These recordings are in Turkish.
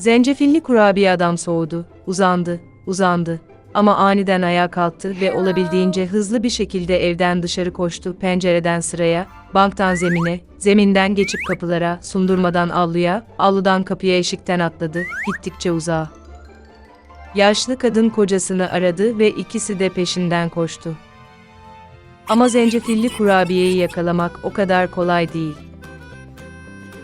Zencefilli kurabiye adam soğudu, uzandı, uzandı. Ama aniden ayağa kalktı ve olabildiğince hızlı bir şekilde evden dışarı koştu, pencereden sıraya, banktan zemine, zeminden geçip kapılara, sundurmadan avluya, avludan kapıya eşikten atladı, gittikçe uzağa. Yaşlı kadın kocasını aradı ve ikisi de peşinden koştu. Ama zencefilli kurabiyeyi yakalamak o kadar kolay değil.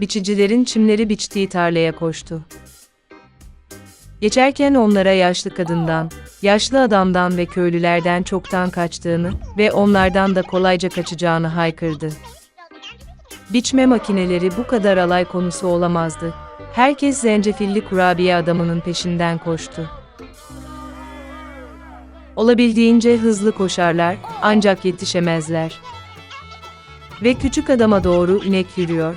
biçicilerin çimleri biçtiği tarlaya koştu. Geçerken onlara yaşlı kadından, yaşlı adamdan ve köylülerden çoktan kaçtığını ve onlardan da kolayca kaçacağını haykırdı. Biçme makineleri bu kadar alay konusu olamazdı. Herkes zencefilli kurabiye adamının peşinden koştu. Olabildiğince hızlı koşarlar, ancak yetişemezler. Ve küçük adama doğru inek yürüyor,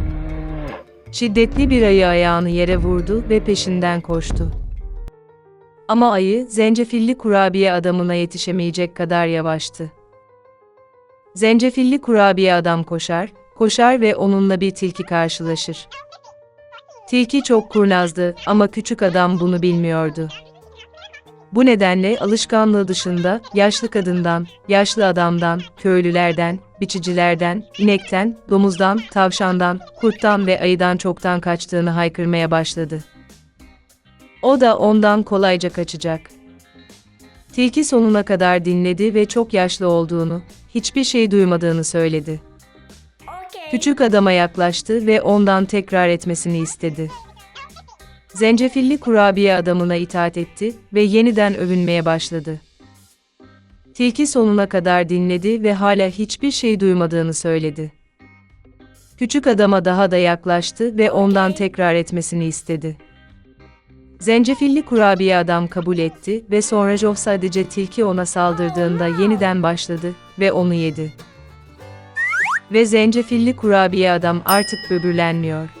Şiddetli bir ayı ayağını yere vurdu ve peşinden koştu. Ama ayı, zencefilli kurabiye adamına yetişemeyecek kadar yavaştı. Zencefilli kurabiye adam koşar, koşar ve onunla bir tilki karşılaşır. Tilki çok kurnazdı ama küçük adam bunu bilmiyordu. Bu nedenle alışkanlığı dışında yaşlı kadından, yaşlı adamdan, köylülerden, biçicilerden, inekten, domuzdan, tavşandan, kurttan ve ayıdan çoktan kaçtığını haykırmaya başladı. O da ondan kolayca kaçacak. Tilki sonuna kadar dinledi ve çok yaşlı olduğunu, hiçbir şey duymadığını söyledi. Küçük adama yaklaştı ve ondan tekrar etmesini istedi. Zencefilli kurabiye adamına itaat etti ve yeniden övünmeye başladı. Tilki sonuna kadar dinledi ve hala hiçbir şey duymadığını söyledi. Küçük adama daha da yaklaştı ve ondan tekrar etmesini istedi. Zencefilli kurabiye adam kabul etti ve sonra Joe sadece tilki ona saldırdığında yeniden başladı ve onu yedi. Ve zencefilli kurabiye adam artık böbürlenmiyor.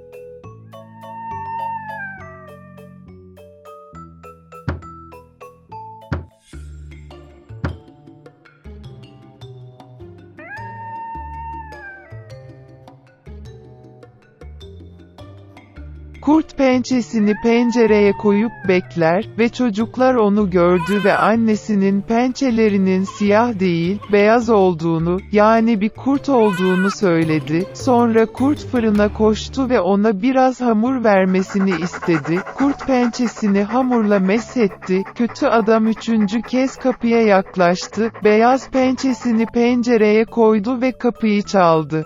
Pençesini pencereye koyup bekler ve çocuklar onu gördü ve annesinin pençelerinin siyah değil, beyaz olduğunu, yani bir kurt olduğunu söyledi. Sonra kurt fırına koştu ve ona biraz hamur vermesini istedi. Kurt pençesini hamurla meshetti. Kötü adam üçüncü kez kapıya yaklaştı. Beyaz pençesini pencereye koydu ve kapıyı çaldı.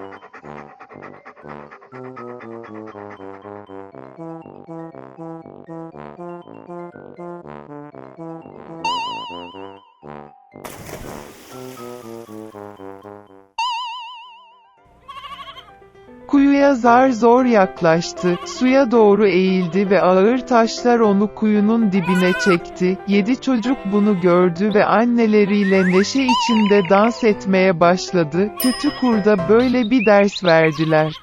Kuyuya zar zor yaklaştı, suya doğru eğildi ve ağır taşlar onu kuyunun dibine çekti. Yedi çocuk bunu gördü ve anneleriyle neşe içinde dans etmeye başladı. Kötü kurda böyle bir ders verdiler.